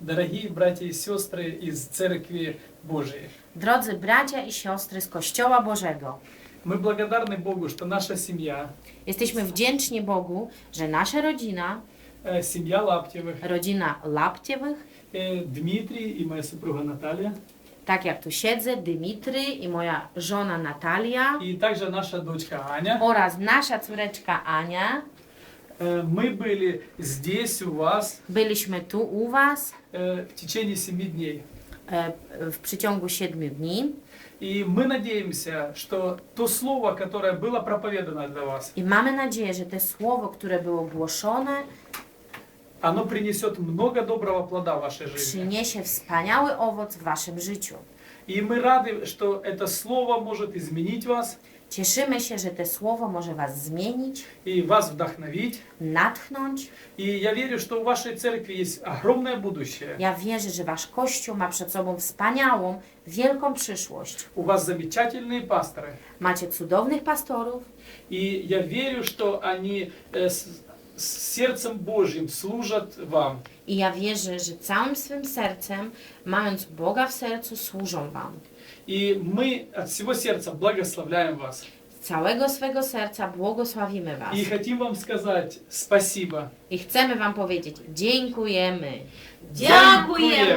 Дорогие братья и сестры из Церкви Божией, Drodzy bracia i siostry z Kościoła Bożego, мы благодарны Богу, что наша семья, jesteśmy wdzięczni Bogu, że nasza rodzina, э, семья Лаптевых, rodzina Laptiewych, э, Дмитрий и моя супруга Наталья, tak jak tu siedzę, Dymitry i moja żona Natalia и также наша дочка Аня, oraz nasza córeczka Ania, э, Мы были здесь у вас byliśmy tu u Was э, в течение семи дней. e, w przeciągu siedmiu dni И мы надеемся, что то слово, которое было проповедано для вас, i mamy nadzieję, że to słowo, które było głoszone, оно принесет много доброго плода в вашей жизни. przyniesie wspaniały owoc w Waszym życiu. И мы рады, что это слово может изменить вас Cieszymy się, że to słowo może Was zmienić, и вас вдохновить. natchnąć. И я верю, что у вашей церкви есть огромное будущее. Ja wierzę, że Wasz Kościół ma przed sobą wspaniałą, wielką przyszłość. У вас замечательные пасторы. Macie cudownych pastorów И я верю, что они э, с, с сердцем Божьим служат вам. i ja wierzę, że całym swym sercem, mając Boga w sercu, służą Wam. И мы от всего сердца благословляем вас. Z całego swego serca błogosławimy Was. И хотим вам сказать спасибо. I chcemy Wam powiedzieć dziękujemy. Dziękujemy.